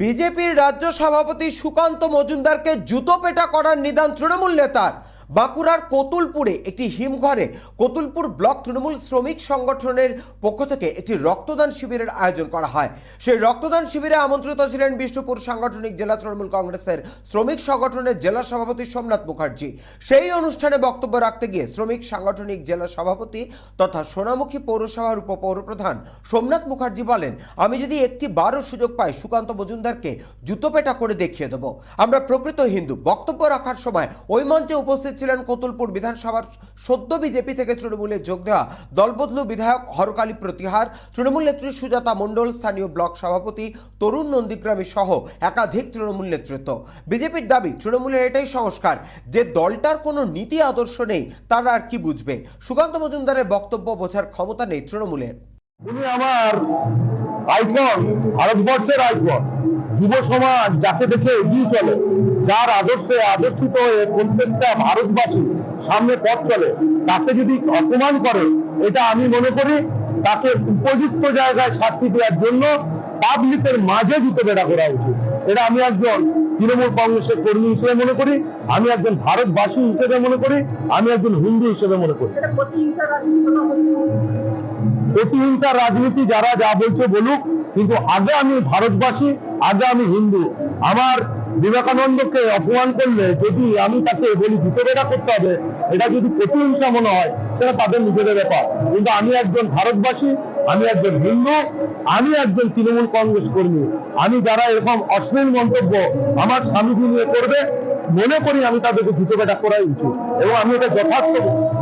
বিজেপির রাজ্য সভাপতি সুকান্ত মজুমদারকে জুতো পেটা করার নিদান তৃণমূল নেতার। বাঁকুড়ার কতুলপুরে একটি হিমঘরে কতুলপুর ব্লক তৃণমূল শ্রমিক সংগঠনের পক্ষ থেকে একটি রক্তদান শিবিরের আয়োজন করা হয়। সেই রক্তদান শিবিরে আমন্ত্রিত ছিলেন বিষ্ণুপুর সাংগঠনিক জেলা তৃণমূল কংগ্রেসের শ্রমিক সংগঠনের জেলা সভাপতি সোমনাথ মুখার্জি। সেই অনুষ্ঠানে বক্তব্য রাখতে গিয়ে শ্রমিক সাংগঠনিক জেলা সভাপতি তথা সোনামুখী পৌরসভার উপপৌরপ্রধান সোমনাথ মুখার্জি বলেন, আমি যদি একটি বারও সুযোগ পাই, সুকান্ত মজুমদারকে জুতোপেটা করে দেখিয়ে দেবো। আমরা প্রকৃত হিন্দু। বক্তব্য রাখার সময় ওই মঞ্চে উপস্থিত ছিলেন কতুলপুর বিধানসভার সদ্য বিজেপি থেকে তৃণমূলে যোগ দেওয়া দলবদলু বিধায়ক হরকালী প্রতিহার, তৃণমূল নেত্রী সুজাতা মণ্ডল, স্থানীয় ব্লক সভাপতি তরুণ নন্দীগ্রামী সহ একাধিক তৃণমূল নেতৃত্ব। বিজেপির দাবি, তৃণমূলের এটাই সংস্কার যে দলটার কোনো নীতি আদর্শ নেই, তারা আর কি বুঝবে? সুকান্ত মজুমদারের বক্তব্য বোঝার ক্ষমতা নেই তৃণমূলের। উনি আমার আইকন, ভারতবর্ষের আইকন, যুব সমাজ যাকে দেখে এগিয়ে চলে। যার আদর্শে আদর্শিত হয়ে প্রত্যেকটা ভারতবাসী সামনে পথ চলে তাকে যদি অপমান করে এটা আমি মনে করি তাকে উপযুক্ত জায়গায় শাস্তি দেওয়ার জন্য পাবলিকের মাঝে জুতো বেড়া করা উচিত। এটা আমি একজন তৃণমূল কংগ্রেসের কর্মী হিসেবে মনে করি আমি একজন ভারতবাসী হিসেবে মনে করি আমি একজন হিন্দু হিসেবে মনে করি। প্রতিহিংসার রাজনীতি যারা যা বলছে বলুক কিন্তু আগে আমি ভারতবাসী আগে আমি হিন্দু। আমার বিবেকানন্দকে অপমান করলে যদি আমি তাকে বলি জুতো বেড়া করতে হবে, এটা যদি প্রতিহিংসা মনে হয়, সেটা তাদের নিজেদের ব্যাপার। কিন্তু আমি একজন ভারতবাসী, আমি একজন হিন্দু, আমি একজন তৃণমূল কংগ্রেস কর্মী, আমি যারা এরকম অশ্লীল মন্তব্য আমার স্বামীজি নিয়ে করবে, মনে করি আমি তাদেরকে জুতো বেটা করাই উচিত। এবং আমি এটা যথার্থ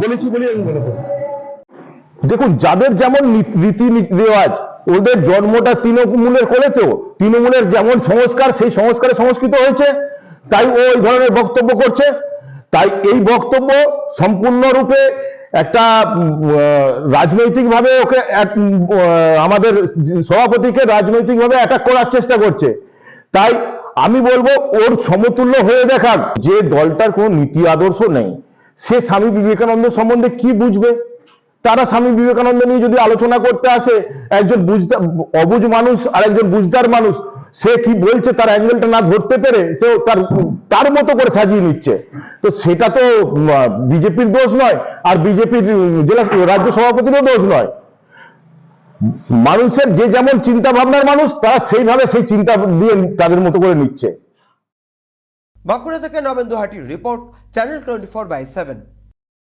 বলেছি বলে আমি মনে করি। দেখুন, যাদের যেমন রীতি রেওয়াজ ওদের জন্মটা তৃণমূলের করেতো তৃণমূলের যেমন সংস্কার, সেই সংস্কারে সংস্কৃত হয়েছে। তাই ও এই ধরনের বক্তব্য করছে। তাই এই বক্তব্য সম্পূর্ণরূপে একটা রাজনৈতিকভাবে ওকে আমাদের সভাপতিকে রাজনৈতিকভাবে অ্যাটাক করার চেষ্টা করছে। তাই আমি বলব, ওর সমতুল্য হয়ে দেখাক যে দলটার কোনো নীতি আদর্শ নেই। সে স্বামী বিবেকানন্দ সম্বন্ধে কি বুঝবে? তারা স্বামী বিবেকানন্দ নিয়ে যদি আলোচনা করতে আসে, একজন বুঝতে অবুঝ মানুষ আর একজন বুঝদার মানুষ, সে কি বলছে তার অ্যাঙ্গেলটা না ধরতে পেরে সে তার তার মতো করে সাজিয়ে নিচ্ছে। তো সেটা তো বিজেপির দোষ নয়, আর বিজেপির জেলা, রাজ্য সভাপতিরও দোষ নয়। মানুষের যে যেমন চিন্তা ভাবনার মানুষ, তারা সেইভাবে সেই চিন্তা দিয়ে তাদের মতো করে নিচ্ছে। বাঁকুড়া থেকে Nabendu হাটির report, channel twenty four by seven.